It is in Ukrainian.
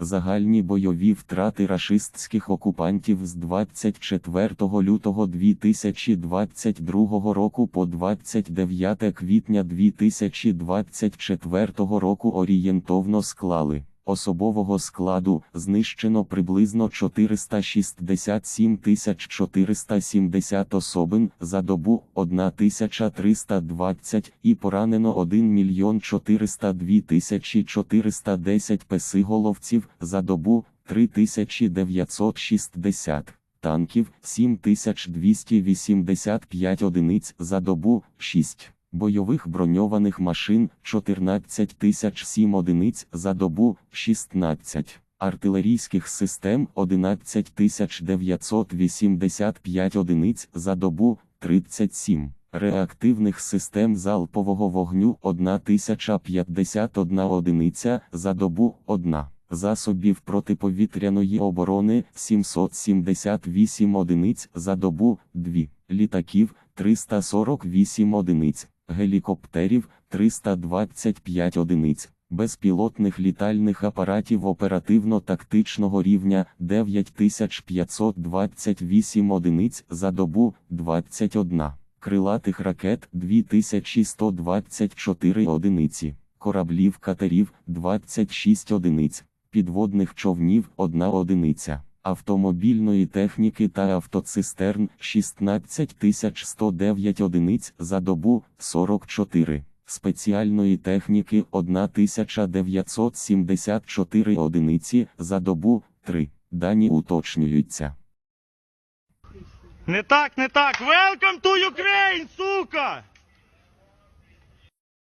Загальні бойові втрати рашистських окупантів з 24 лютого 2022 року по 29 квітня 2024 року орієнтовно склали. Особового складу знищено приблизно 467 470 особин за добу 1320 і поранено 1 мільйон 402 410 песиголовців за добу 3960 танків 7285 одиниць за добу 6 бойових броньованих машин 14 тисяч одиниць за добу 16, артилерійських систем 11 тисяч 985 одиниць за добу 37, реактивних систем залпового вогню 1051 одиниця за добу 1. Засобів протиповітряної оборони 778 одиниць за добу 2, літаків 348 одиниць, гелікоптерів 325 одиниць, безпілотних літальних апаратів оперативно-тактичного рівня 9528 одиниць за добу 21, крилатих ракет 2124 одиниці, кораблів катерів 26 одиниць, підводних човнів 1 одиниця автомобільної техніки та автоцистерн 16109 одиниць за добу 44, спеціальної техніки 1974 одиниці за добу 3. Дані уточнюються. Не так, не так. Welcome to Ukraine, сука!